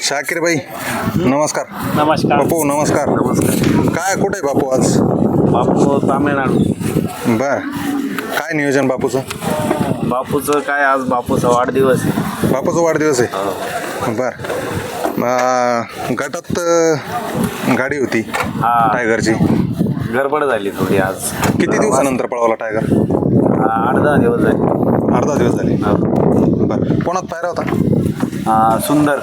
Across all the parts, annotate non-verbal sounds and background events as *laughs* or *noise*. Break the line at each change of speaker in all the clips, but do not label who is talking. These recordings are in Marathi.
शाकीर भाई नमस्कार.
नमस्कार.
बापू नमस्कार. काय कुठे आहे बापू आज?
बापू तामिळनाडू.
बर. काय नियोजन बापूचं?
बापूचं काय आज बापूचा वाढदिवस आहे.
बापूचा वाढदिवस आहे? बर. अं, गटात अं, गाडी होती
हा.
टायगरची.
गडबड झाली थोडी आज.
किती दिवसानंतर पळवला टायगर?
हा, आठ दहा दिवस झाले.
अर्धा दिवस झाले.
हा.
बर. कोणात पायरा होता?
सुंदर.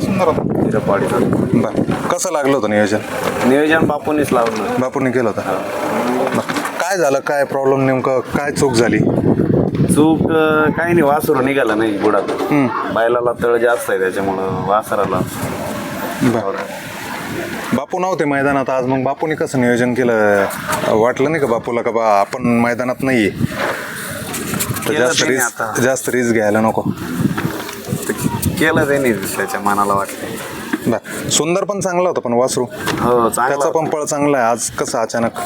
सुंदर होता.
चिरपाडीचं
बर. कसं लागलं होतं नियोजन?
नियोजन बापूनीच लावलं.
बापूंनी केलं होतं? बरं. काय झालं? काय प्रॉब्लेम नेमकं? काय चूक झाली?
चूक अं, काही नाही. वासरू निघाला नाही गुडात बैलाला तळ जास्त आहे त्याच्यामुळं वासराला.
बरं. बापू नव्हते मैदानात आज. मग बापूने कसं नियोजन केलं? वाटलं नाही का बापूला का बा आपण मैदानात नाहीये? तर
केलं
जास्त
त्याने
रिस्क
आता.
जास्त रिस्क घ्यायला नको.
केलं त्यांनी त्याच्या मनाला वाटलं
बर. सुंदर पण चांगला होता पण वासरू.
हो
त्याचा
चांगला
पण पळ चांगला आहे. आज कसं अचानक?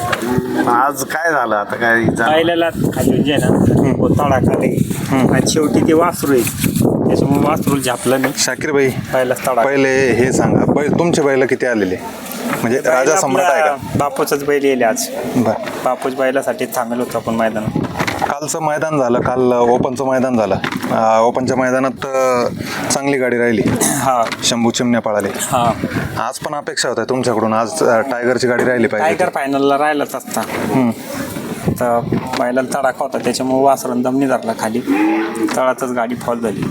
आज काय झालं आता? काय झालं?
पाहिलेला खाली जे ना तळा खाली आणि शेवटी ते वासरू आहे. त्याच्यामुळे वासरू झापलं नाही.
शाकीर भाई
पहिला तळा
पहिले हे सांगा. बैल तुमचे बैल किती आलेले? म्हणजे राजा सम्राट आहे का?
बापूचाच बैल येईल आज.
बर.
बापूच बैलासाठी थांबेल होतो आपण मैदानात.
कालचं मैदान झालं काल ओपनचं मैदान झालं. ओपनच्या मैदानात चांगली गाडी राहिली.
हा.
शंभू चिमण्या पळाले.
हा.
आज पण अपेक्षा होत्या तुमच्याकडून. आज टायगरची गाडी राहिली पाहिजे
टायगर फायनलला राहिलाच असता तर बैलाला तडाखा होता त्याच्यामुळे वासरून दमनी धरला खाली. तळातच गाडी फॉल झाली.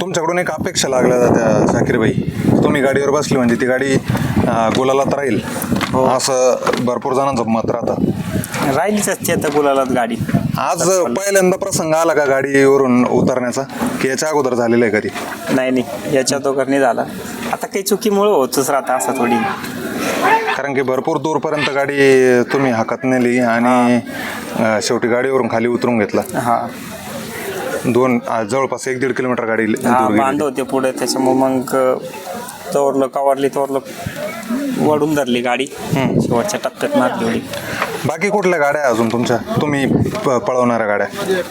तुमच्याकडून एक अपेक्षा लागल्या जात्या शाकीरबाई. तुम्ही गाडीवर बसली म्हणजे ती गाडी गुलालात राहील. असं भरपूर जणांचं मत राहतं.
राहिलीच असते आता गुलालात गाडी.
आज पहिल्यांदा प्रसंग आला का गाडीवरून उतरण्याचा? की याच्या अगोदर झालेला आहे कधी?
नाही नाही. याच्या दोघांनी झाला. आता काही चुकीमुळे होतच राहता असं थोडी.
कारण की भरपूर दूरपर्यंत गाडी तुम्ही हाकत नेली आणि शेवटी गाडीवरून खाली उतरून घेतला.
हा.
दोन अं, जवळपास एक दीड किलोमीटर गाडी
हा
गेली.
बांध होते पुढे त्याच्यामुळे मग तोरलं कवरली तोरलं वडून धरली गाडी. शेवटच्या टप्प्यात मारली
बाकी कुठल्या गाड्या आहे अजून तुमच्या? तुम्ही प- पळवणाऱ्या गाड्या?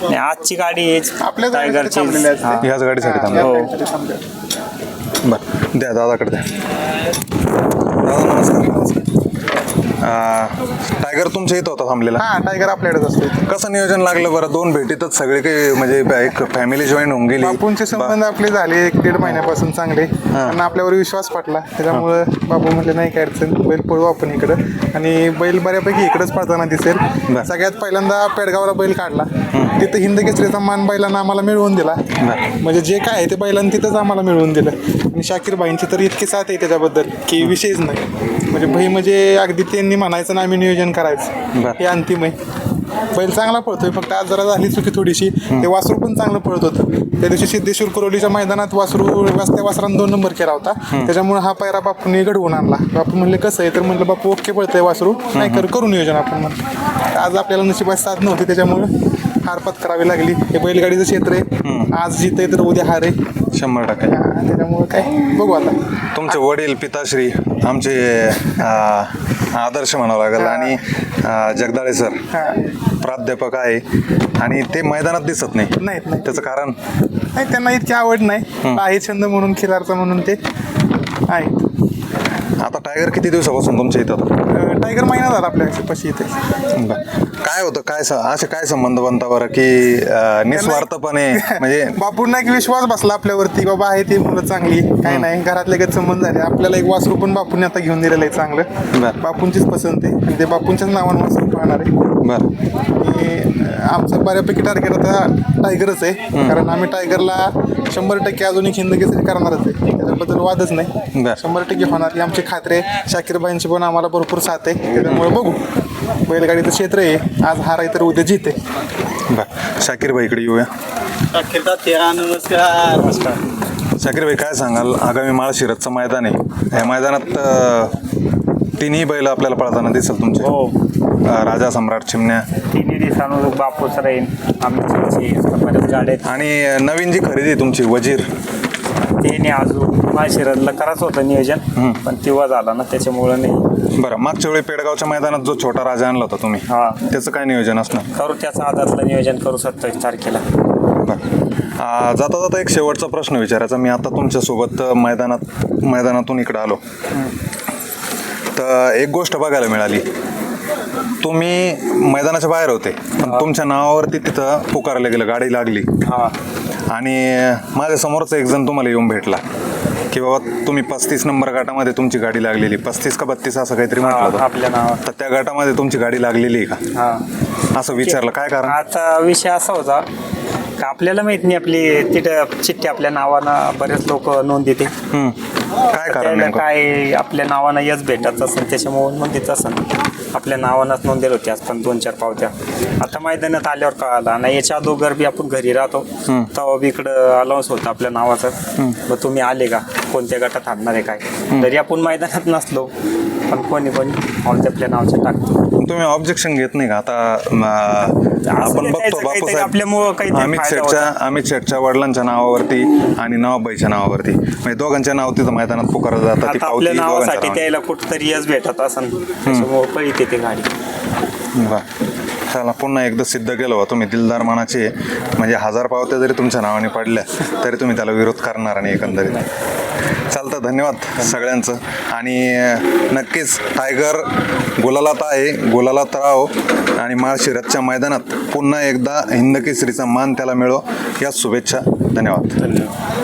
आणि आजची गाडी हेच टायगरची हा.
ह्याच गाडीसाठी थांबल्या
हो.
बर द्या दादाकडे द्या. दादा नमस्कार. अं, टायगर तुमच्या इथं होता थांबलेला?
हा टायगर आपल्याकडेच असतो
कसं नियोजन लागलं बरं? दोन भेटीतच सगळे काही म्हणजे एक फॅमिली जॉईन होऊन गेली.
बापूंचे संबंध आपले झाले एक दीड महिन्यापासून चांगले. त्यांना आपल्यावर विश्वास पटला त्याच्यामुळं बाबू म्हटले नाही काय अडचण बैल पळू आपण इकडं. आणि बैल बऱ्यापैकी इकडंच पळताना दिसेल. सगळ्यात पहिल्यांदा पेडगावला बैल काढला. तिथं हिंद केसरीचा मान बैलांना आम्हाला मिळवून दिला. म्हणजे जे काय आहे ते बैलांनी तिथंच आम्हाला मिळवून दिलं. आणि शाकीर भाईंची तर इतकी साथ आहे त्याच्याबद्दल की विषयच नाही. म्हणजे भाई म्हणजे अगदी त्यांनी म्हणायचं ना आम्ही नियोजन. करायचं. हे अंतिम आहे. बैल चांगला पळतोय फक्त आज जरा झाली चुकी थोडीशी. ते वासरू पण चांगलं पळत होतं. त्या दिवशी सिद्धेश्वर कुरोलीच्या मैदानात वासरू त्या वासरानं दोन नंबर केला होता. त्याच्यामुळे हा पायरा बापूने घडवून आणला. बापू म्हणले कसं आहे? तर म्हणलं बापू ओके पळतंय वासरू. नाही कर करू नियोजन आपण म्हणलं. आज आपल्याला नशिबात साथ नव्हती त्याच्यामुळे. हार पत्करावी लागली. हे बैलगाडीचं क्षेत्र आहे. आज आहे तर उद्या हार आहे.
शंभर टक्के.
त्याच्यामुळे काय? बघू आता.
तुमचे वडील पिताश्री आमचे आदर्श म्हणावं लागेल. आणि जगदाळे सर. प्राध्यापक आहे. आणि ते मैदानात दिसत नाही.
नाहीत नाही
त्याचं कारण?
नाही त्यांना इतकी आवड नाही. आहे छंद म्हणून खिलारचा म्हणून ते आहे
आता टायगर किती दिवसापासून तुमच्या इथं?
टायगर महिना झाला आपल्या पशी इथे.
बरं. काय होतं काय स- असे काय संबंध बनता बरं की अं, निस्वार्थपणे म्हणजे *laughs*
बापूंना एक विश्वास बसला आपल्यावरती बाबा आहे ती मुलं चांगली काय नाही घरातले गत संबंध झाले. आपल्याला एक वासरू पण बापूंनी आता घेऊन दिलेलं आहे चांगलं.
बरं.
बापूंचीच पसंत आहे. आणि ते बापूंच्याच नावानं वासरू पाहणार आहे.
बरं.
आणि आमचं बऱ्यापैकी टार्गेट आता टायगरच आहे. कारण आम्ही टायगरला शंभर टक्के अजून एक हिंद केसरी करणारच आहे. त्याच्याबद्दल वादच नाही.
बरं.
शंभर टक्के होणार. ही आमची खात्री आहे. शाकीरबाईंची पण आम्हाला भरपूर साथ आहे. त्याच्यामुळे बघू. बैलगाडीचं क्षेत्र आहे. आज हार आहे तर उद्या जीत
बरं. शाकीर भाई इकडे येऊया.
नमस्कार.
शाकीर भाई काय सांगाल? आगामी माळशिरतचं मैदान आहे. या मैदानात अं, तिन्ही बैल आपल्याला पळताना दिसेल तुमचे.
हो.
अं, राजा सम्राट चिमण्या.
तिन्ही दिवसांवर बापूच राहील आमची बऱ्याच गाड्या आहेत.
आणि नवीन जी खरेदी आहे तुमची वजीर.
तिने अजून माशिरदला करायचं होतं नियोजन पण तेव्हा झाला ना त्याच्यामुळं नाही.
बरं मागच्या वेळी पेडगावच्या मैदानात जो छोटा राजा आणला होता तुम्ही
हा.
त्याचं काय नियोजन असणार?
करू त्याचं आदातलं नियोजन करू सत्तावीस तारखेला.
बरं. आ, जाता जाता एक शेवटचा प्रश्न विचारायचा. मी आता तुमच्यासोबत अ, मैदानात मैदानातून इकडे आलो. तर एक गोष्ट बघायला मिळाली. तुम्ही मैदानाच्या बाहेर होते पण तुमच्या नावावरती तिथं पुकारलं गेलं गाडी लागली.
हा.
आणि माझ्या समोरच एक जण तुम्हाला येऊन भेटला की बाबा तुम्ही पस्तीस नंबर गटामध्ये तुमची गाडी लागलेली. पस्तीस का बत्तीस असं काहीतरी म्हटलं होतं.
आपल्या नावावर.
तर त्या गटामध्ये तुमची गाडी लागलेली आहे का?
हा.
असं विचारलं. काय कारण?
आता विषय असा होता का आपल्याला माहीत नाही आपली तिथं चिठ्ठी आपल्या नावानं बरेच लोक नोंद देते.
हम्म. काय कारण
त्याला
नेमकं?
काय आपल्या नावानं यच भेटत असेल त्याच्यामुळे नोंदीत असेल. आपल्या नावानंच नोंदेल होती आज पण दोन चार पावत्या. आता मैदानात आल्यावर कळाला. आणि याच्या अगोदर बी आपण घरी राहतो. तेव्हा बी इकडं अलाउन्स होतं आपल्या नावाचं. मग तुम्ही आले का? कोणत्या गटात थांबणार आहे काय? जरी आपण मैदानात नसलो. पण कोणी पावत्या आपल्या नावाच्या टाकतो.
तुम्ही ऑब्जेक्शन घेत नाही का? आता म, आपण बघतो
काहीतरी आपल्यामुळं काहीतरी
अमित
फायदा
शेठच्या अमित शेठच्या वडिलांच्या नावावरती आणि नवाबाईच्या नावावरती. म्हणजे दोघांच्या नाव तिथं मैदानात पुकारलं जातं ती
आता
पावती
आपल्या
दोघांच्या
नावासाठी
नावावर.
त्याला कुठंतरी यच भेटत असेल त्याच्यामुळे पळीत येते गाडी.
वा. चला पुन्हा एकदा सिद्ध केलं बा तुम्ही दिलदार मनाचे. म्हणजे हजार पावत्या जरी तुमच्या नावाने पडल्या तरी तुम्ही त्याला विरोध करणार आणि एकंदरीत. चालतं धन्यवाद सगळ्यांचं. आणि नक्कीच टायगर गुलालात आहे गुलालात राहो. आणि महाशिरतच्या मैदानात पुन्हा एकदा हिंदकेसरीचा मान त्याला मिळो. या शुभेच्छा धन्यवाद.